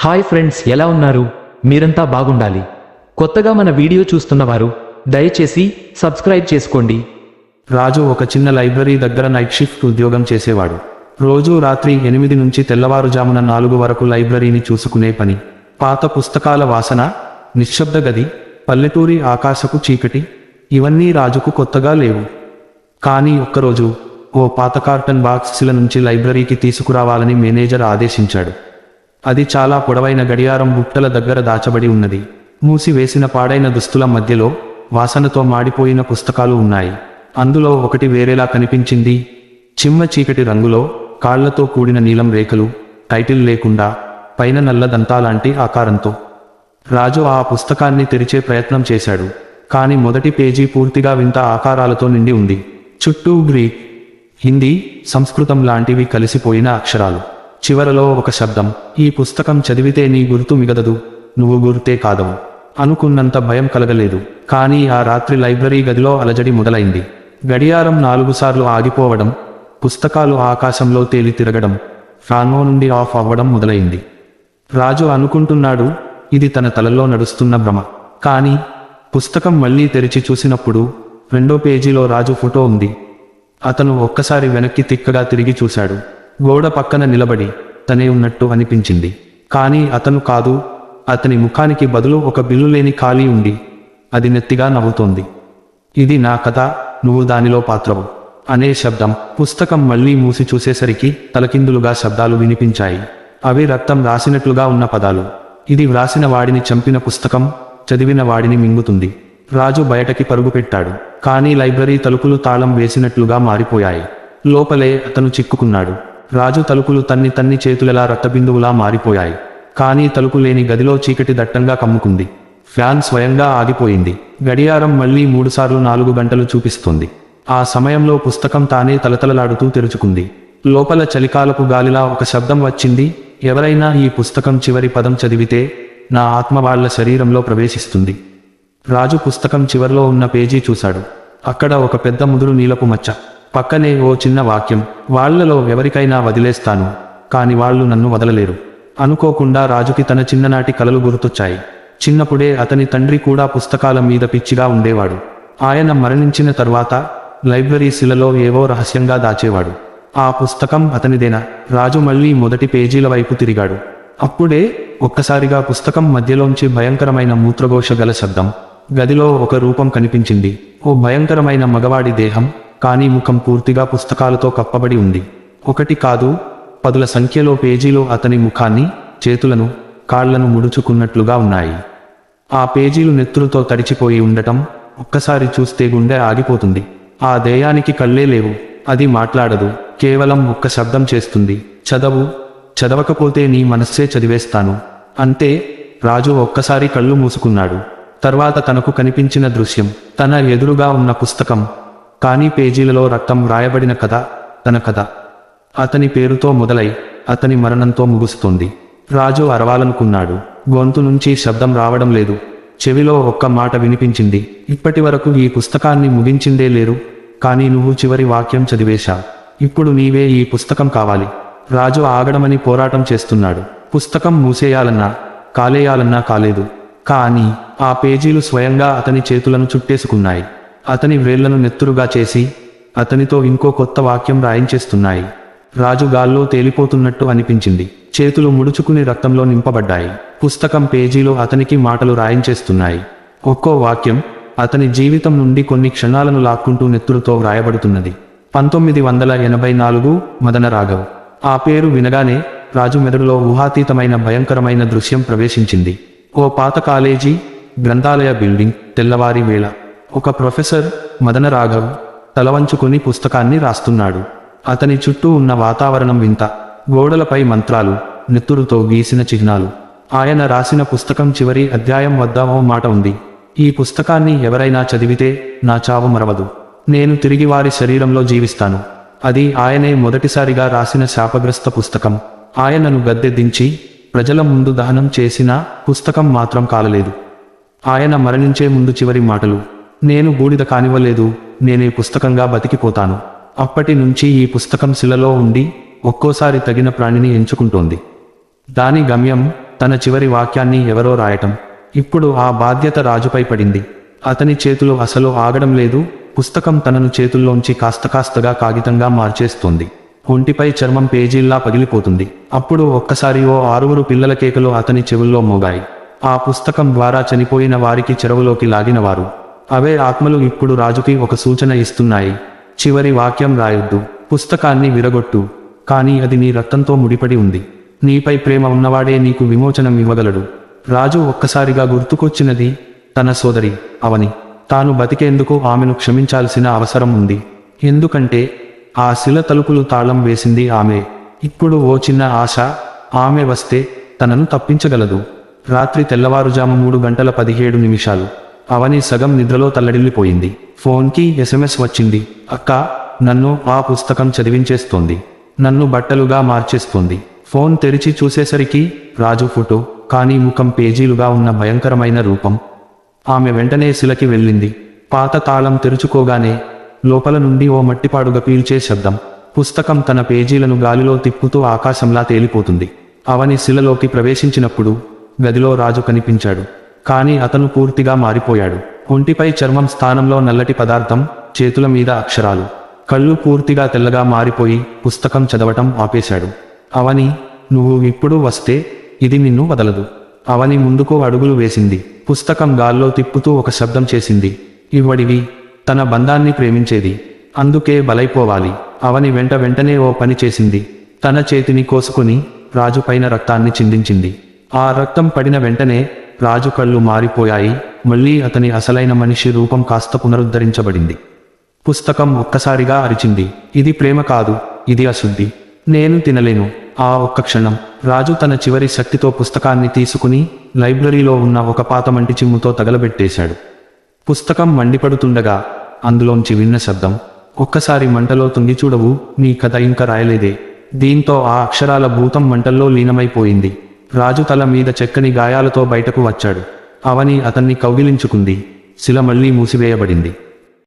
Hi friends ఎలా ఉన్నారు? మీరంతా బాగుండాలి. కొత్తగా మన వీడియో చూస్తున్నవారు దయచేసి సబ్స్క్రైబ్ చేసుకోండి. రాజు ఒక చిన్న లైబ్రరీ దగ్గర నైట్ షిఫ్ట్ ఉద్యోగం చేసేవాడు. రోజూ రాత్రి ఎనిమిది నుంచి తెల్లవారుజామున నాలుగు వరకు లైబ్రరీని చూసుకునే పని. పాత పుస్తకాల వాసన నిశ్శబ్ద గది పల్లెటూరి ఆకాశపు చీకటి ఇవన్నీ రాజుకు కొత్తగా లేవు. కానీ ఒక్కరోజు ఓ పాత కార్టన్ బాక్స్ల నుంచి లైబ్రరీకి తీసుకురావాలని మేనేజర్ ఆదేశించాడు. అది చాలా పొడవైన గడియారం బుట్టల దగ్గర దాచబడి ఉన్నది. మూసివేసిన పాడైన దుస్తుల మధ్యలో వాసనతో మాడిపోయిన పుస్తకాలు ఉన్నాయి. అందులో ఒకటి వేరేలా కనిపించింది. చిమ్మ చీకటి రంగులో కాళ్ళతో కూడిన నీలం రేఖలు టైటిల్ లేకుండా పైన నల్లదంతాలాంటి ఆకారంతో. రాజు ఆ పుస్తకాన్ని తెరిచే ప్రయత్నం చేశాడు. కాని మొదటి పేజీ పూర్తిగా వింత ఆకారాలతో నిండి ఉంది. చుట్టూ గ్రీక్ హిందీ సంస్కృతం లాంటివి కలిసిపోయిన అక్షరాలు. చివరలో ఒక శబ్దం ఈ పుస్తకం చదివితే నీ గుర్తు మిగదదు నువ్వు గుర్తే కాదవు అనుకున్నంత భయం కలగలేదు. కానీ ఆ రాత్రి లైబ్రరీ గదిలో అలజడి మొదలైంది. గడియారం నాలుగు సార్లు ఆగిపోవడం పుస్తకాలు ఆకాశంలో తేలి తిరగడం ఫ్యాన్లో నుండి ఆఫ్ అవ్వడం మొదలైంది. రాజు అనుకుంటున్నాడు ఇది తన తలలో నడుస్తున్న భ్రమ. కానీ పుస్తకం మళ్ళీ తెరిచి చూసినప్పుడు రెండో పేజీలో రాజు ఫోటో ఉంది. అతను ఒక్కసారి వెనక్కి తిక్కగా తిరిగి చూశాడు. గోడ పక్కన నిలబడి తనే ఉన్నట్టు అనిపించింది. కానీ అతను కాదు అతని ముఖానికి బదులు ఒక బిల్లు లేని ఖాళీ ఉండి అది నెత్తిగా నవ్వుతోంది. ఇది నా కథ నువ్వు దానిలో పాత్రవు అనే శబ్దం పుస్తకం మళ్ళీ మూసి చూసేసరికి తలకిందులుగా శబ్దాలు వినిపించాయి. అవి రక్తం రాసినట్లుగా ఉన్న పదాలు. ఇది వ్రాసిన వాడిని చంపిన పుస్తకం చదివిన వాడిని మింగుతుంది. రాజు బయటకి పరుగు పెట్టాడు. కానీ లైబ్రరీ తలుపులు తాళం వేసినట్లుగా మారిపోయాయి. లోపలే అతను చిక్కుకున్నాడు. రాజు తలుపులు తన్ని తన్ని చేతులెలా రక్తబిందువులా మారిపోయాయి. కానీ తలుపు లేని గదిలో చీకటి దట్టంగా కమ్ముకుంది. ఫ్యాన్ స్వయంగా ఆగిపోయింది. గడియారం మళ్ళీ మూడుసార్లు నాలుగు గంటలు చూపిస్తుంది. ఆ సమయంలో పుస్తకం తానే తలతలలాడుతూ తెరుచుకుంది. లోపల చలికాలపు గాలిలా ఒక శబ్దం వచ్చింది. ఎవరైనా ఈ పుస్తకం చివరి పదం చదివితే నా ఆత్మ వాళ్ళ శరీరంలో ప్రవేశిస్తుంది. రాజు పుస్తకం చివరిలో ఉన్న పేజీ చూశాడు. అక్కడ ఒక పెద్ద ముదురు నీలపు మచ్చ. పక్కనే ఓ చిన్న వాక్యం వాళ్ళలో ఎవరికైనా వదిలేస్తాను కాని వాళ్ళు నన్ను వదలలేరు. అనుకోకుండా రాజుకి తన చిన్ననాటి కలలు గుర్తొచ్చాయి. చిన్నప్పుడే అతని తండ్రి కూడా పుస్తకాల మీద పిచ్చిగా ఉండేవాడు. ఆయన మరణించిన తర్వాత లైబ్రరీ శిలలో ఏవో రహస్యంగా దాచేవాడు. ఆ పుస్తకం అతనిదేనా? రాజు మళ్ళీ మొదటి పేజీల వైపు తిరిగాడు. అప్పుడే ఒక్కసారిగా పుస్తకం మధ్యలోంచి భయంకరమైన మూత్రఘోష గల శబ్దం గదిలో ఒక రూపం కనిపించింది. ఓ భయంకరమైన మగవాడి దేహం కానీ ముఖం పూర్తిగా పుస్తకాలతో కప్పబడి ఉంది. ఒకటి కాదు పదుల సంఖ్యలో పేజీలో అతని ముఖాన్ని చేతులను కాళ్ళను ముడుచుకున్నట్లుగా ఉన్నాయి. ఆ పేజీలు నెత్తులతో తడిచిపోయి ఉండటం ఒక్కసారి చూస్తే గుండె ఆగిపోతుంది. ఆ దేయానికి కళ్ళే లేవు. అది మాట్లాడదు. కేవలం ఒక్క శబ్దం చేస్తుంది. చదవు. చదవకపోతే నీ మనస్సే చదివేస్తాను. అంతే రాజు ఒక్కసారి కళ్ళు మూసుకున్నాడు. తర్వాత తనకు కనిపించిన దృశ్యం తన ఎదురుగా ఉన్న పుస్తకం కానీ పేజీలలో రక్తం వ్రాయబడిన కథ తన కథ. అతని పేరుతో మొదలై అతని మరణంతో ముగుస్తుంది. రాజు అరవాలనుకున్నాడు. గొంతు నుంచి శబ్దం రావడం లేదు. చెవిలో ఒక్క మాట వినిపించింది. ఇప్పటి వరకు ఈ పుస్తకాన్ని ముగించిందే లేరు. కానీ నువ్వు చివరి వాక్యం చదివేశా. ఇప్పుడు నీవే ఈ పుస్తకం కావాలి. రాజు ఆగడమని పోరాటం చేస్తున్నాడు. పుస్తకం మూసేయాలన్నా కాలేయాలన్నా కాలేదు. కానీ ఆ పేజీలు స్వయంగా అతని చేతులను చుట్టేసుకున్నాయి. అతని వ్రేళ్ళను నెత్తురుగా చేసి అతనితో ఇంకో కొత్త వాక్యం రాయించేస్తున్నాయి. రాజు గాల్లో తేలిపోతున్నట్టు అనిపించింది. చేతులు ముడుచుకుని రక్తంలో నింపబడ్డాయి. పుస్తకం పేజీలో అతనికి మాటలు రాయించేస్తున్నాయి. ఒక్కో వాక్యం అతని జీవితం నుండి కొన్ని క్షణాలను లాక్కుంటూ నెత్తురుతో వ్రాయబడుతున్నది. పంతొమ్మిది వందల ఎనభై నాలుగు మదన రాఘవ్. ఆ పేరు వినగానే రాజు మెదడులో ఊహాతీతమైన భయంకరమైన దృశ్యం ప్రవేశించింది. ఓ పాత కాలేజీ గ్రంథాలయ బిల్డింగ్ తెల్లవారి వేళ ఒక ప్రొఫెసర్ మదన రాఘవ్ తలవంచుకుని పుస్తకాన్ని రాస్తున్నాడు. అతని చుట్టూ ఉన్న వాతావరణం వింత. గోడలపై మంత్రాలు నెత్తురుతో గీసిన చిహ్నాలు. ఆయన రాసిన పుస్తకం చివరి అధ్యాయం వద్ద ఓ మాట ఉంది. ఈ పుస్తకాన్ని ఎవరైనా చదివితే నా చావు మరవదు. నేను తిరిగి వారి శరీరంలో జీవిస్తాను. అది ఆయనే మొదటిసారిగా రాసిన శాపగ్రస్త పుస్తకం. ఆయనను గద్దె దించి ప్రజల ముందు దహనం చేసిన పుస్తకం మాత్రం కాలలేదు. ఆయన మరణించే ముందు చివరి మాటలు. నేను బూడిద కానివ్వలేదు నేనే పుస్తకంగా బతికిపోతాను. అప్పటి నుంచి ఈ పుస్తకం శిలలో ఉండి ఒక్కోసారి తగిన ప్రాణిని ఎంచుకుంటోంది. దాని గమ్యం తన చివరి వాక్యాన్ని ఎవరో రాయటం. ఇప్పుడు ఆ బాధ్యత రాజుపై పడింది. అతని చేతులు అసలు ఆగడం లేదు పుస్తకం తనను చేతుల్లోంచి కాస్త కాస్తగా కాగితంగా మార్చేస్తోంది. ఒంటిపై చర్మం పేజీల్లా పగిలిపోతుంది. అప్పుడు ఒక్కసారి ఓ ఆరుగురు పిల్లల కేకలు అతని చెవుల్లో మోగాయి. ఆ పుస్తకం ద్వారా చనిపోయిన వారికి చెరువులోకి లాగినవారు. అవే ఆత్మలు ఇప్పుడు రాజుకి ఒక సూచన ఇస్తున్నాయి. చివరి వాక్యం రాయొద్దు. పుస్తకాన్ని విరగొట్టు. కానీ అది నీ రక్తంతో ముడిపడి ఉంది. నీపై ప్రేమ ఉన్నవాడే నీకు విమోచనం ఇవ్వగలడు. రాజు ఒక్కసారిగా గుర్తుకొచ్చినది తన సోదరి అవని. తాను బతికేందుకు ఆమెను క్షమించాల్సిన అవసరం ఉంది. ఎందుకంటే ఆ శిల తలుపులు తాళం వేసింది ఆమె. ఇప్పుడు ఓ చిన్న ఆశ ఆమె వస్తే తనను తప్పించగలదు. రాత్రి తెల్లవారుజాము మూడు గంటల పదిహేడు నిమిషాలు. అవని సగం నిద్రలో తల్లడిల్లిపోయింది. ఫోన్కి ఎస్ఎంఎస్ వచ్చింది. అక్క నన్ను ఆ పుస్తకం చదివించేస్తోంది. నన్ను బట్టలుగా మార్చేస్తోంది. ఫోన్ తెరిచి చూసేసరికి రాజు ఫోటో కానీ ముఖం పేజీలుగా ఉన్న భయంకరమైన రూపం. ఆమె వెంటనే శిలకి వెళ్ళింది. పాత తాళం తెరుచుకోగానే లోపల నుండి ఓ మట్టిపాడుగా పీల్చే శబ్దం. పుస్తకం తన పేజీలను గాలిలో తిప్పుతూ ఆకాశంలా తేలిపోతుంది. అవని శిలలోకి ప్రవేశించినప్పుడు గదిలో రాజు కనిపించాడు. కానీ అతను పూర్తిగా మారిపోయాడు. ఒంటిపై చర్మం స్థానంలో నల్లటి పదార్థం చేతుల మీద అక్షరాలు. కళ్ళు పూర్తిగా తెల్లగా మారిపోయి పుస్తకం చదవటం ఆపేశాడు. అవని నువ్వు ఇప్పుడు వస్తే ఇది నిన్ను వదలదు. అవని ముందుకు అడుగులు వేసింది. పుస్తకం గాల్లో తిప్పుతూ ఒక శబ్దం చేసింది. ఇవ్వడివి. తన బంధాన్ని ప్రేమించేది. అందుకే బలైపోవాలి. అవని వెంట వెంటనే ఓ పని చేసింది. తన చేతిని కోసుకుని రాజు పైన రక్తాన్ని చిందించింది. ఆ రక్తం పడిన వెంటనే రాజు కళ్ళు మారిపోయాయి. మళ్ళీ అతని అసలైన మనిషి రూపం కాస్త పునరుద్ధరించబడింది. పుస్తకం ఒక్కసారిగా అరిచింది. ఇది ప్రేమ కాదు ఇది అశుద్ధి. నేను తినలేను. ఆ ఒక్క క్షణం రాజు తన చివరి శక్తితో పుస్తకాన్ని తీసుకుని లైబ్రరీలో ఉన్న ఒక పాత మంటి చిమ్ముతో తగలబెట్టేశాడు. పుస్తకం మండిపడుతుండగా అందులోంచి విన్న శబ్దం ఒక్కసారి మంటలో తుంగి చూడవు నీ కథ ఇంకా రాయలేదే. దీంతో ఆ అక్షరాల భూతం మంటల్లో లీనమైపోయింది. రాజు తల మీద చెక్కని గాయాలతో బయటకు వచ్చాడు. అవని అతన్ని కౌగిలించుకుంది. శిల మళ్ళీ మూసివేయబడింది.